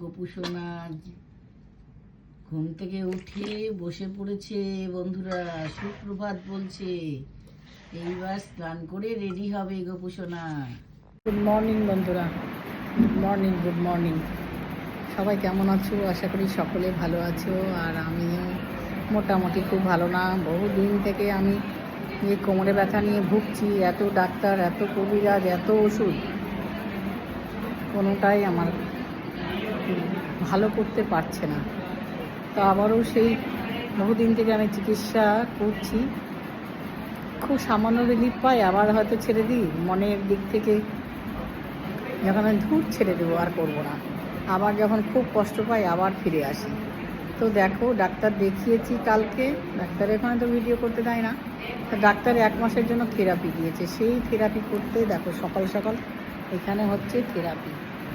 গোপুসোনা ঘুম থেকে উঠে বসে পড়েছে, বন্ধুরা। সুপ্রভাত বলছে, এইবার স্নান করে রেডি হবে গোপুসোনা। গুড মর্নিং বন্ধুরা। গুড মর্নিং গুড মর্নিং সবাই কেমন আছো? আশা করি সকলে ভালো আছো। আর আমিও মোটামুটি খুব ভালো না। বহু দিন থেকে আমি এই কোমরে ব্যথা নিয়ে ভুগছি। এত ডাক্তার, এত কবিরাজ, এত ওষুধ। কোনোটাই আমার ভালো করতে পারছে না। তো আবারও সেই বহুদিন থেকে আমি চিকিৎসা করছি। খুব সামান্য রিলিফ পাই, আবার হয়তো ছেড়ে দিই। মনের দিক থেকে যখন আমি ধূর ছেড়ে দেবো, আর করব না। আবার যখন খুব কষ্ট পাই, আবার ফিরে আসি। তো দেখো, ডাক্তার দেখিয়েছি কালকে। ডাক্তার এখানে তো ভিডিও করতে দেয় না। তো ডাক্তার এক মাসের জন্য থেরাপি দিয়েছে। সেই থেরাপি করতে দেখো, সকাল সকাল এখানে হচ্ছে থেরাপি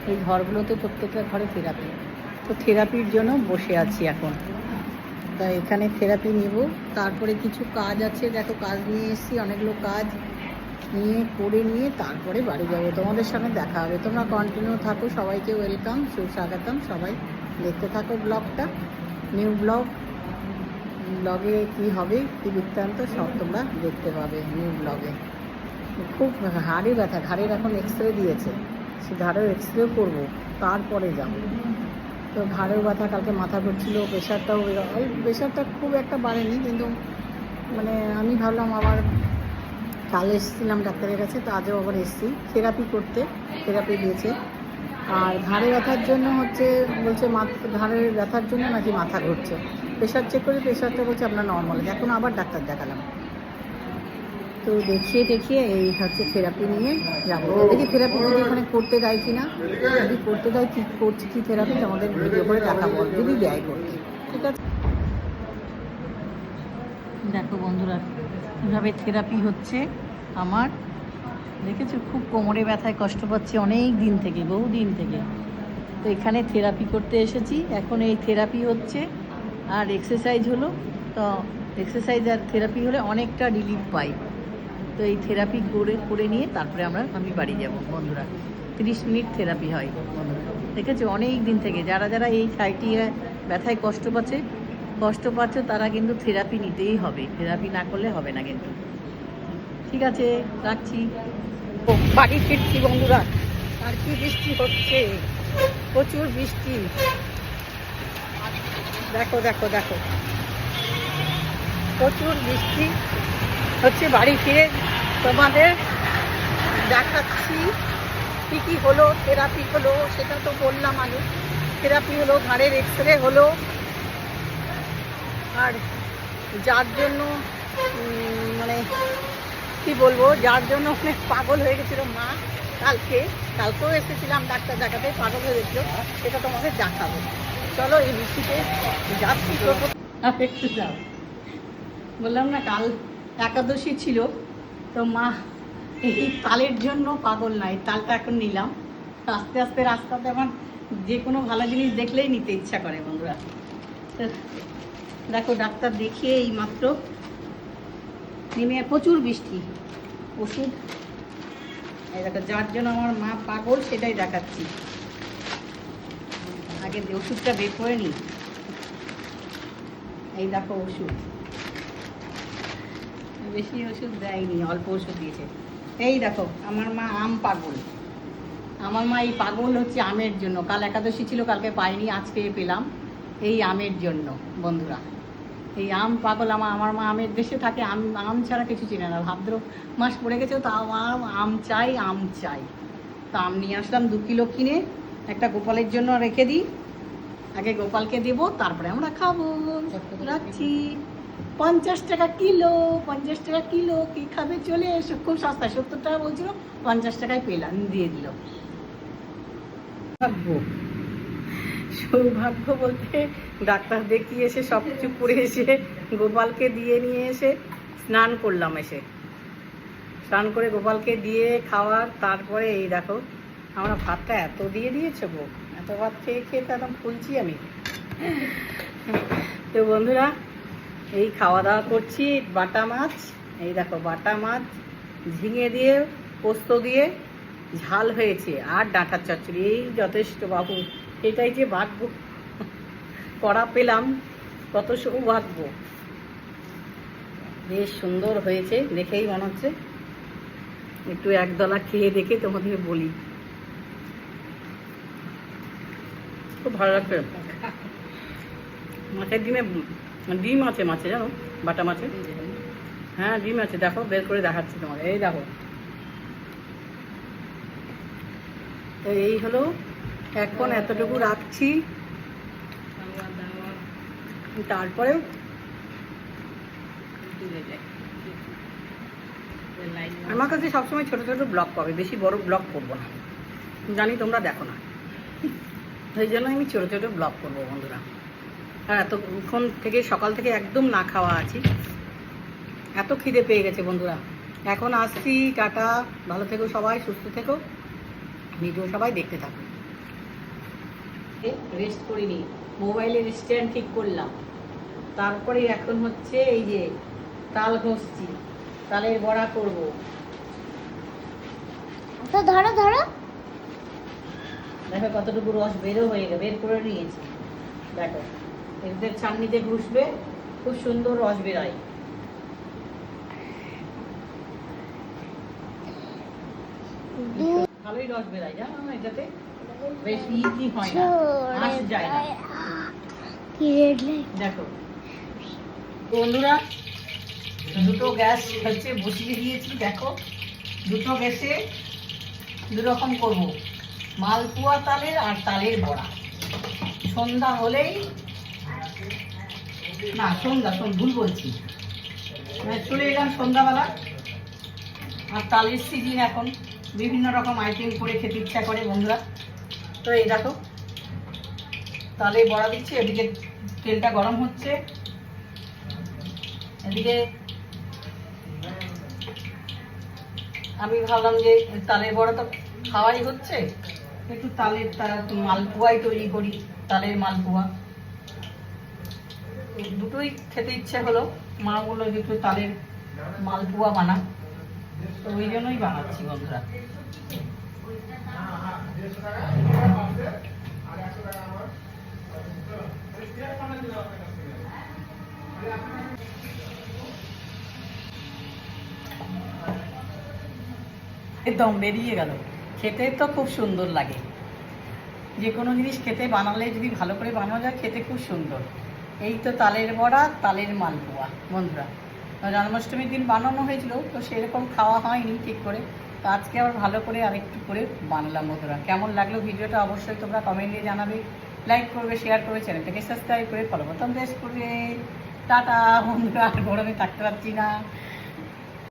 এই ঘরগুলোতে প্রত্যেকটা ঘরে থেরাপি। তো থেরাপির জন্য বসে আছি এখন। তা এখানে থেরাপি নিব। তারপরে কিছু কাজ আছে। দেখো, কাজ নিয়ে এসেছি, অনেকগুলো কাজ নিয়ে, করে নিয়ে তারপরে বাড়ি যাব। তোমাদের সঙ্গে দেখা হবে। তোমরা কন্টিনিউ থাকো। সবাইকে ওয়েলকাম সুস্বাগতম। সবাই দেখতে থাকো ব্লগটা। নিউ ব্লগ ব্লগে কি হবে, কি বৃত্তান্ত, সব তোমরা দেখতে পাবে নিউ ব্লগে খুব হাড়ে ব্যথা। ঘাড়ের এখন এক্স রে দিয়েছে। সে ঘাড়ের এক্স রে করব, তারপরে যাব। তো ঘাড়েও ব্যথা, কালকে মাথা ঘুরছিল প্রেশারটাও ওই প্রেশারটা খুব একটা বাড়েনি, কিন্তু মানে আমি ভাবলাম আবার কাল এসেছিলাম ডাক্তারের কাছে, তো আজও আবার এসেছি। থেরাপি করতে থেরাপি দিয়েছে। আর ঘাড়ে ব্যথার জন্য হচ্ছে, বলছে ঘাড়ের ব্যথার জন্য নাকি মাথা ঘুরছে। প্রেশার চেক করে প্রেশারটা বলছে আপনার নর্মাল এখন আবার ডাক্তার দেখালাম। তো দেখিয়ে দেখিয়ে এই হচ্ছে থেরাপি নিয়ে যাব। দেখি থেরাপি যদি এখানে করতে দেয় কি না যদি করতে দেয় কী করছি, কী থেরাপি আমাদের ভিডিও করে দেখাবো যদি দেয় করতে ঠিক আছে? দেখো বন্ধুরা, কীভাবে থেরাপি হচ্ছে আমার। দেখেছ, খুব কোমরে ব্যথায় কষ্ট পাচ্ছি অনেক দিন থেকে, বহু দিন থেকে। তো এখানে থেরাপি করতে এসেছি। এখন এই থেরাপি হচ্ছে, আর এক্সারসাইজ হলো। তো এক্সারসাইজ আর থেরাপি হলে অনেকটা রিলিফ পাই। তো এই থেরাপি করে করে নিয়ে তারপরে আমরা আমি বাড়ি যাব বন্ধুরা। তিরিশ মিনিট থেরাপি হয় বন্ধুরা। দেখেছ অনেক দিন থেকে যারা যারা এই সাইটি ব্যথায় কষ্ট পাচ্ছে কষ্ট পাচ্ছে তারা কিন্তু থেরাপি নিতেই হবে। থেরাপি না করলে হবে না কিন্তু। ঠিক আছে? রাখছি। বাড়ি ফিরছি বন্ধুরা। আর কি বৃষ্টি হচ্ছে? প্রচুর বৃষ্টি। দেখো দেখো দেখো। প্রচুর বৃষ্টি হচ্ছে বাড়ি ফিরে। তোমাদের দেখাচ্ছি কী কী হলো থেরাপি হলো, সেটা তো বললাম আমি। থেরাপি হলো, ঘাড়ের এক্স রে হলো। আর যার জন্য মানে কি বলব, যার জন্য অনেক পাগল হয়ে গেছিল মা কালকে। কালকেও এসেছিলাম ডাক্তার দেখাতে, পাগল হয়ে গেছিল, সেটা তোমাদের দেখাবো। চলো এই বৃষ্টিতে যাচ্ছি। আর একটু যাও। বললাম না, কাল একাদশী ছিল, তো মা, এই তালের জন্য পাগল নাই তালটা এখন নিলাম। আস্তে আস্তে রাস্তাতে আমার যে কোনো ভালো জিনিস দেখলেই নিতে ইচ্ছা করে বন্ধুরা। তো দেখো, ডাক্তার দেখিয়ে এই মাত্র নেমে প্রচুর বৃষ্টি, ওষুধ। এই দেখো, যার জন্য আমার মা পাগল, সেটাই দেখাচ্ছি। আগে ওষুধটা বের করে নিই। এই দেখো ওষুধ। বেশি ওষুধ দেয়নি, অল্প ওষুধ দিয়েছে। এই দেখো, আমার মা আম পাগল। আমার মা এই পাগল হচ্ছে আমের জন্য। কাল একাদশী ছিল, কালকে পাইনি, আজকে পেলাম এই আমের জন্য, বন্ধুরা। এই আম পাগল আমার আমার মা আমের দেশে থাকে, আম আম ছাড়া কিছু চিনে না। ভাদ্র মাস পড়ে গেছে, তো আমার আম চাই আম চাই। তো আম নিয়ে আসলাম, দু কিলো কিনে, একটা গোপালের জন্য রেখে দিই। আগে গোপালকে দেবো, তারপরে আমরা খাব। রাখছি। পঞ্চাশ টাকা কিলো, পঞ্চাশ টাকা কিলো, কি খাবে চলে এসো। খুব সস্তা সত্তর টাকা বলছিল, পঞ্চাশ টাকায় পেলাম, দিয়ে দিল। ভাগ্য সৌভাগ্য বলতে ডাক্তার দেখিয়ে এসে সব কিছু করে এসে গোপালকে দিয়ে নিয়ে এসে স্নান করলাম এসে। স্নান করে গোপালকে দিয়ে খাওয়ার, তারপরে এই দেখো, আমরা ভাতটা এত দিয়ে দিয়েছে গো। এত ভাত খেয়ে খেয়ে তো একদম ফুলছি আমি। তো বন্ধুরা এই খাওয়া দাওয়া করছি, বাটা মাছ, এই দেখো বাটা মাছ, ঝিঙে দিয়ে, পোস্ত দিয়ে, ঝাল হয়েছে, আর ডাঁটার চচ্চড়ি, এই যথেষ্ট বাবু, এটাই যে ভাগ্য করা পেলাম, কত সৌভাগ্য বেশ সুন্দর হয়েছে, দেখেই মনে হচ্ছে, একটু একদলা খেয়ে দেখে তোমাদের বলি। খুব ভালো লাগবে। মাছের ডিমে ডিম আছে মাছে জানো? বাটা মাছে? হ্যাঁ ডিম আছে দেখো বের করে দেখাচ্ছি তোমার এই দেখো। তো এই হলো এখন এতটুকু রাখছি। তারপরেও আমার কাছে সবসময় ছোট ছোট ব্লগ পাবে বেশি বড় ব্লগ করব না। জানি তোমরা দেখো না। সেই জন্য আমি ছোট ছোট ব্লগ করব বন্ধুরা। আর এতক্ষণ থেকে সকাল থেকে একদম না খাওয়া আছি। এত খিদে পেয়ে গেছে বন্ধুরা। এখন আসছি টাটা। ভালো থেকো সবাই সুস্থ থেকো। ভিডিও সবাই দেখতে থাকো। রেস্ট করিনি। মোবাইলের স্ট্যান্ড ঠিক করলাম। তারপরে এখন হচ্ছে এই যে তাল ঘষছি। তালের বড়া করব। তো ধরো ধরো। দেখো কতটুকু রস বেরো হয়ে গেছে বের করে নিয়েছি। দেখো। এদের ছাননিতে ঘুষবে, খুব সুন্দর রস বেরোয়। ভালোই রস বেরোয়, জানো এটাতে? হয় না আঁশ যায় না। দেখো, বন্ধুরা, দুটো গ্যাস হচ্ছে বসিয়ে দিয়েছি, দেখো। দুটো গ্যাসে দুরকম করব। মালপুয়া তালের আর তালের বড়া। সন্ধ্যা হলেই না, সন্ধ্যা, শোন, ভুল বলছি। মানে চলে এলাম সন্ধ্যাবেলা। আর তালের সিজন এখন। বিভিন্ন রকম আইটেম করে খেতে ইচ্ছা করে বন্ধুরা। তো এই দেখো তালে বড়া দিচ্ছি, এদিকে তেলটা গরম হচ্ছে। এদিকে আমি ভাবলাম যে তালের বড়া তো খাওয়াই হচ্ছে। একটু তালের তারা মালপোয়াই তৈরি করি, তালের মালপোয়া। দুটোই খেতে ইচ্ছে হলো। মা বলল যে একটু তালের মালপোয়া বানা। তো ওই জন্যই বানাচ্ছি বন্ধুরা। একদম বেরিয়ে গেল। খেতে তো খুব সুন্দর লাগে। যে কোনো জিনিস খেতে বানালে যদি ভালো করে বানানো যায়, খেতে খুব সুন্দর। এই তো তালের বড়া, তালের মালপোয়া, বন্ধুরা। জন্মাষ্টমীর দিন বানানো হয়েছিল, তো সেরকম খাওয়া হয়নি ঠিক করে। তো আজকে আবার ভালো করে আরেকটু করে বানালাম বন্ধুরা। কেমন লাগল ভিডিওটা অবশ্যই তোমরা কমেন্টে জানাবে লাইক করবে শেয়ার করবে চ্যানেলটাকে সাবস্ক্রাইব করে ফলো বোতাম প্রেস করবে। টাটা, বন্ধুরা, আর গরমে থাকতে পারছি না।